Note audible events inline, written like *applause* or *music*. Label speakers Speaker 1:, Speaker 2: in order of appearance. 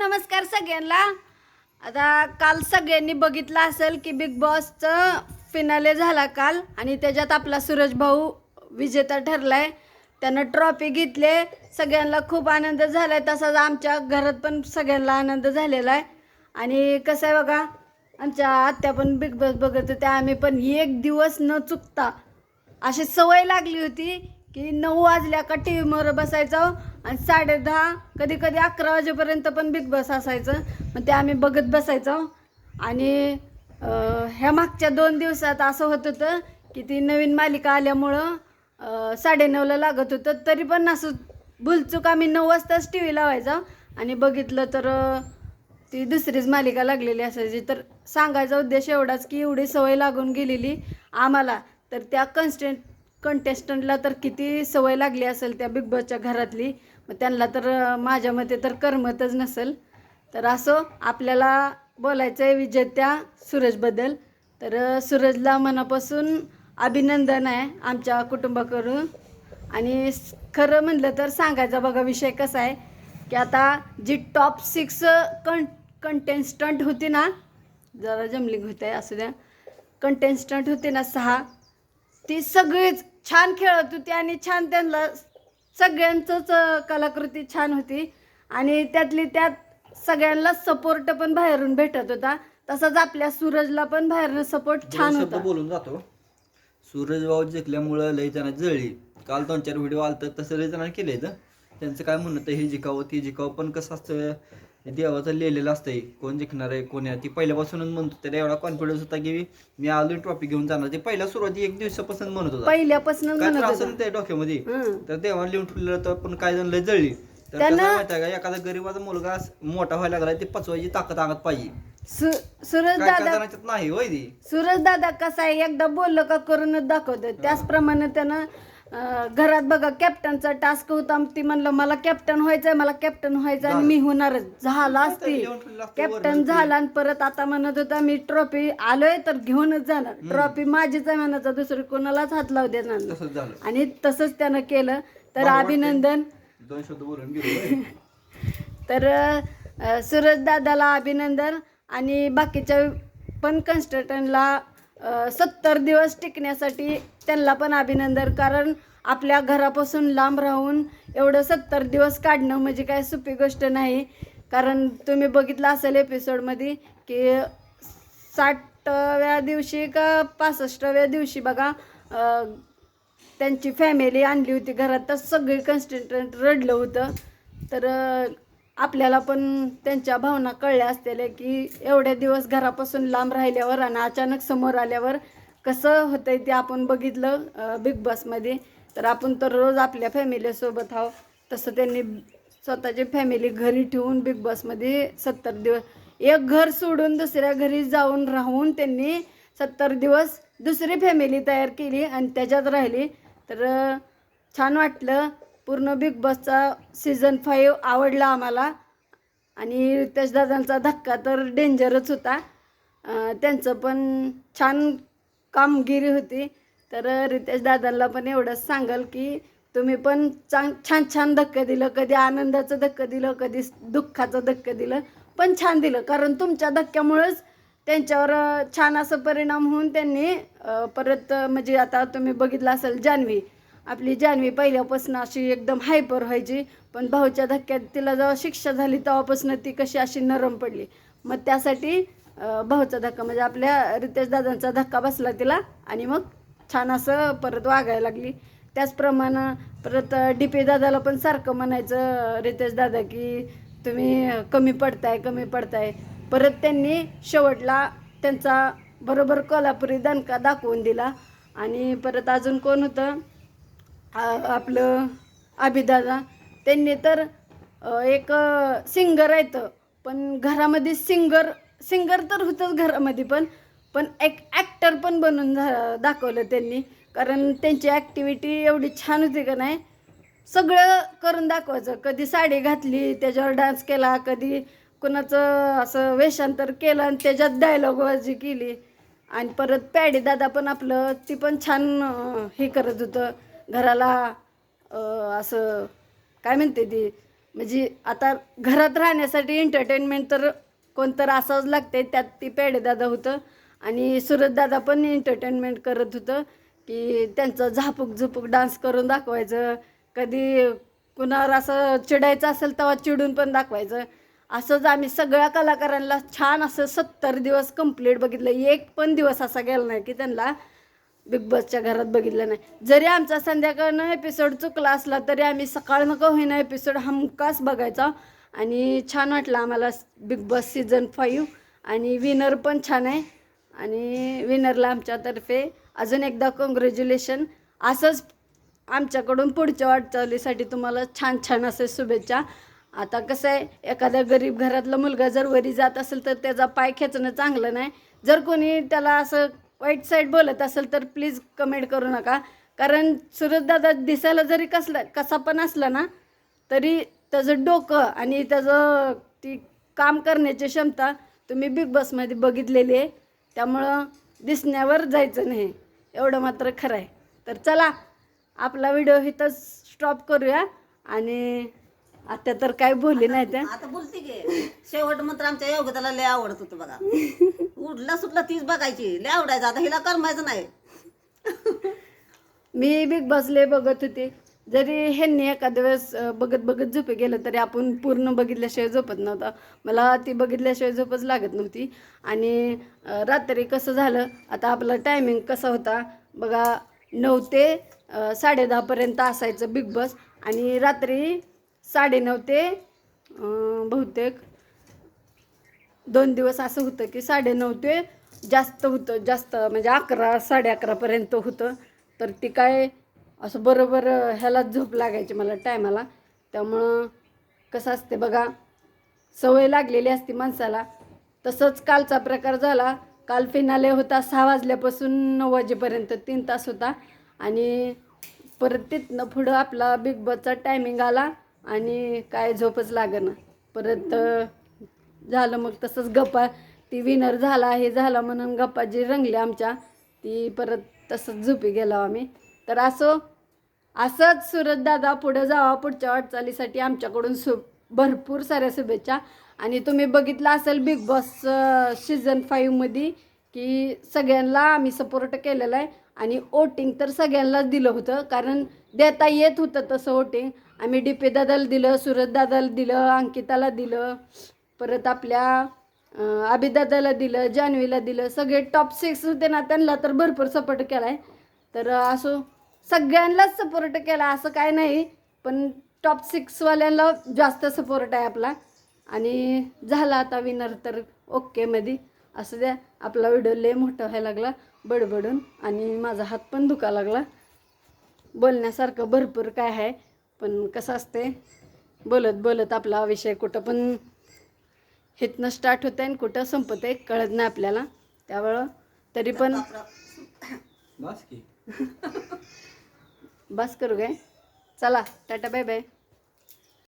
Speaker 1: नमस्कार सगळ्यांना. आता काल सगळ्यांनी बघितलं असेल की बिग बॉसचं फिनाले झाला काल आणि त्याच्यात आपला सूरज भाऊ विजेता ठरलाय. त्यानं ट्रॉफी घेतले. सगळ्यांना खूप आनंद झालाय. तसाच आमच्या घरात पण सगळ्यांना आनंद झालेला आहे. आणि कसं आहे बघा आमच्या आत्या पण बिग बॉस बघत होत्या. आम्ही पण एक दिवस न चुकता अशी सवय लागली होती की नऊ वाजल्या का टी व्हीवर बसायचं आणि साडे दहा कधी कधी अकरा वाजेपर्यंत पण बिग बॉस असायचं. मग ते आम्ही बघत बसायचो. आणि ह्या मागच्या दोन दिवसात असं होत होतं की ती नवीन मालिका आल्यामुळं साडेनऊला लागत होतं. तरी पण असं भुलचूक आम्ही नऊ वाजताच टी व्ही लावायचा. आणि बघितलं तर ती दुसरीच मालिका लागलेली असायची. तर सांगायचा उद्देश एवढाच की एवढी सवय लागून गेलेली आम्हाला. तर त्या कन्स्टंट कंटेस्टंटला तर किती सवय लागली असेल त्या बिग बॉसच्या घरातली. मग त्यांना तर माझ्या मते तर करमतच नसेल. तर असो आपल्याला बोलायचं आहे विजेत्या सूरजबद्दल तर सूरजला मनापासून अभिनंदन आहे आमच्या कुटुंबाकडून. आणि खरं म्हणलं तर सांगायचा बघा विषय कसा आहे की आता जी टॉप सिक्स कं कंटेस्टंट होती ना जरा जमलिंग आहे असू द्या. कंटेस्टंट होते ना सहा ती सगळीच छान खेळत होती आणि छान त्यांना सगळ्यांचंच कलाकृती छान होती. आणि त्यातली त्यात सगळ्यांना सपोर्ट पण बाहेरून भेटत होता. तसंच आपल्या सूरजला पण बाहेरनं सपोर्ट छान
Speaker 2: शब्द
Speaker 1: होता.
Speaker 2: बोलून जातो. सूरज भाऊ जिंकल्यामुळं लई जण जळली. काल दोन चार व्हिडिओ आलत तसं लई जणांनी केले त्यांचं काय म्हणणं होतं हे जिकावं ती जिकावं पण कसं असतं देवाचं लिहिलेलं असतंय. कोण जिंकणार आहे कोण आहे ती पहिल्यापासूनच म्हणतो त्याला एवढा कॉन्फिडन्स होता की मी आलो ट्रॉफी घेऊन जाणार. ते पहिल्या सुरुवाती एक दिवसापासून म्हणत होता.
Speaker 1: पहिल्यापासून
Speaker 2: काय तर
Speaker 1: म्हणत
Speaker 2: असं
Speaker 1: होता.
Speaker 2: ते डोक्यामध्ये. तर देवाने लिहून ठेवलेलं तर पण काय जण लय जळली. तर माहिती आहे का? एखादा गरीबाचा मुलगा मोठा व्हायला लागला ते पचवायची ताकद अंगात पाहिजे.
Speaker 1: सूरज दादा
Speaker 2: नाही होय ती.
Speaker 1: सूरज दादा कसा आहे? एकदा बोललं का करूनच दाखवतं त्याचप्रमाणे त्यानं घरात बघा कॅप्टनचा टास्क होता. ती म्हणलं मला कॅप्टन व्हायचंय मला कॅप्टन व्हायचं आणि मी होणारच.
Speaker 2: ठेवलेलं असतं.
Speaker 1: कॅप्टन. झाला आणि परत आता म्हणत होता मी ट्रॉफी आलोय तर घेऊनच जाणार. ट्रॉफी माझीच आहे म्हणायचं दुसरी कोणालाच हात लावू देणार
Speaker 2: झालं.
Speaker 1: आणि तसंच त्यानं केलं. तर. अभिनंदन. *laughs* तर सूरज दादाला अभिनंदन. आणि बाकीच्या पण कन्स्टंटनला सत्तर दिवस टिकण्यासाठी त्यांना पण अभिनंदन कारण आपल्या घरापासून लांब राहून एवढं सत्तर दिवस काढणं म्हणजे काय सोपी गोष्ट नाही. कारण तुम्ही बघितलं असेल एपिसोडमध्ये की साठव्या दिवशी का पासष्टव्या दिवशी बघा त्यांची फॅमिली आणली होती घरात तर सगळे कन्स्टंटंट रडलं होतं. तर आपल्याला पण त्यांच्या भावना कळल्या असलेल्या की एवढ्या दिवस घरापासून लांब राहिल्यावर आणि अचानक समोर आल्यावर कसं होतंय ते आपण बघितलं बिग बॉसमध्ये तर आपण तर रोज आपल्या फॅमिलीसोबत आहो तसं त्यांनी स्वतःची फॅमिली घरी ठेवून बिग बॉसमध्ये सत्तर दिवस एक घर सोडून दुसऱ्या घरी जाऊन राहून त्यांनी सत्तर दिवस दुसरी फॅमिली तयार केली आणि त्याच्यात राहिली. तर छान वाटलं. पूर्ण बिग बॉसचा सीझन फाईव्ह आवडला आम्हाला. आणि रितेश दादांचा धक्का तर डेंजरच होता. त्यांचं पण छान कामगिरी होती. तर रितेश दादांना पण एवढंच सांगाल की तुम्ही पण चांग छान छान धक्का दिलं. कधी आनंदाचं धक्कं दिलं कधी दुःखाचं धक्कं दिलं पण छान दिलं. कारण तुमच्या धक्क्यामुळंच त्यांच्यावर छान असं परिणाम होऊन त्यांनी परत म्हणजे आता तुम्ही बघितलं असेल जान्हवी. आपली जान्हवी पहिल्यापासून अशी एकदम हायपर व्हायची. पण भाऊच्या धक्क्यात तिला जेव्हा शिक्षा झाली तेव्हापासून ती कशी अशी नरम पडली. मग त्यासाठी भाऊचा धक्का म्हणजे आपल्या रितेश दादांचा धक्का बसला तिला आणि मग छान असं परत वागायला लागली. त्याचप्रमाणे परत डी पी दादाला पण सारखं म्हणायचं रितेश दादा की तुम्ही कमी पडताय कमी पडताय. परत त्यांनी शेवटला त्यांचा बरोबर कोल्हापुरी दणका दाखवून दिला. आणि परत अजून कोण होतं? आपलं अभिदादा त्यांनी तर एक सिंगर आहेत. पण घरामध्ये सिंगर सिंगर तर होतंच घरामध्ये पण पण एक ॲक्टर पण बनून झा दाखवलं त्यांनी. कारण त्यांची ॲक्टिव्हिटी एवढी छान होती का नाही सगळं करून दाखवायचं. कधी साडी घातली त्याच्यावर डान्स केला कधी कुणाचं असं वेषांतर केलं आणि त्याच्यात डायलॉगबाजी केली. आणि परत पॅडी दादा पण आपलं ती पण छान हे करत होतं. घराला असं काय म्हणते ती? म्हणजे आता घरात राहण्यासाठी एंटरटेनमेंट तर कोणतर असाच लागते त्यात ती पेडेदादा होतं. आणि सुरतदादा पण एंटरटेनमेंट करत होतं की त्यांचं झापूक झुपूक डान्स करून दाखवायचं. कधी कुणावर असं चिडायचं असेल तेव्हा चिडून पण दाखवायचं. असंच आम्ही सगळ्या कलाकारांना छान असं सत्तर दिवस कंप्लीट बघितलं. एक पण दिवस असा गेला नाही की त्यांना बिग बॉसच्या घरात बघितलं नाही. जरी आमचा संध्याकाळनं एपिसोड चुकला असला तरी आम्ही सकाळ नको होईना एपिसोड हमखास बघायचा. आणि छान वाटलं आम्हाला बिग बॉस सीझन फाईव्ह आणि विनर पण छान आहे. आणि विनरला आमच्यातर्फे अजून एकदा कॉंग्रॅच्युलेशन असंच आमच्याकडून पुढच्या वाटचालीसाठी तुम्हाला छान छान असे शुभेच्छा. आता कसं आहे एखाद्या गरीब घरातला मुलगा जर वरी जात असेल तर त्याचा पाय खेचणं चांगलं नाही. जर कोणी त्याला असं वाईट साईड बोलत असेल तर प्लीज कमेंट करू नका. कारण सुरतदादा दिसायला जरी कसला कसा पण असला ना तरी त्याचं डोकं आणि त्याचं ती काम करण्याची क्षमता तुम्ही बिग बॉसमध्ये बघितलेली आहे. त्यामुळं दिसण्यावर जायचं नाही. एवढं मात्र खरं आहे. तर चला आपला व्हिडिओ इथंच स्टॉप करूया. आणि आता तर काय बोलली नाही त्या.
Speaker 3: आता बोलते की शेवट मंत्र आमच्या योग्यताला लय आवडत होतं बघा. उडला सुटला तीच बघायची. लय आवडायचं. आता हिला करमायचं नाही.
Speaker 1: मी बिग बॉसले बघत होते. जरी ह्यांनी एखाद्या वेळेस बघत बघत झोपे गेलं तरी आपण पूर्ण बघितल्याशिवाय झोपत नव्हता. मला ती बघितल्याशिवाय झोपच लागत नव्हती. आणि रात्री कसं झालं आता आपला टायमिंग कसा होता बघा नऊ ते साडेदहापर्यंत असायचं बिग बॉस आणि रात्री साडेनऊ ते बहुतेक दोन दिवस असं होतं की साडेनऊ ते जास्त होतं. जास्त म्हणजे अकरा साडे अकरापर्यंत होतं. तर ती काय असं बरोबर ह्याला झोप लागायची मला टायमाला. त्यामुळं कसं असते बघा सवय लागलेली असते माणसाला. तसंच कालचा प्रकार झाला. काल फिनाले होता सहा वाजल्यापासून नऊ वाजेपर्यंत तीन तास होता. आणि परत तिथनं पुढं आपला बिग बॉसचा टायमिंग आला आणि काय झोपच लागेना. परत झालं मग तसंच गप्पा. ती विनर झाला हे झाला म्हणून गप्पा जी रंगली आमच्या ती परत तसंच झोपी गेलो आम्ही. तर असो असंच सुरतदादा पुढं जावा पुढच्या वाटचालीसाठी आमच्याकडून सु भरपूर साऱ्या शुभेच्छा. आणि तुम्ही बघितलं असेल बिग बॉस सीझन फाईव्हमध्ये की सगळ्यांना आम्ही सपोर्ट केलेला आहे. आणि वोटिंग तर सगळ्यांनाच दिलं होतं कारण देता येत होतं तसं वोटिंग आम्ही डी पी दादाला दिलं सुरत दादाला दिलं अंकिताला दिलं परत आपल्या अभिदादाला दिलं जान्हवीला दिलं सगळे टॉप सिक्स होते ना त्यांना तर भरपूर सपोर्ट केला आहे तर असो सगळ्यांनाच सपोर्ट केला असं काय नाही पण टॉप सिक्सवाल्यांना जास्त सपोर्ट आहे आपला. आणि झाला आता विनर तर ओकेमध्ये असं द्या आपला व्हिडिओ लय मोठा व्हायला लागला बडबडून आणि माझा हात पण दुखा लागला. बोलण्यासारखं भरपूर काय आहे पण कसं असते बोलत बोलत आपला विषय कुठं पण हितनं स्टार्ट होतं आणि कुठं संपत आहे कळत नाही आपल्याला. त्यामुळं तरी पण *laughs* बस करू काय चला टाटा बाय बाय.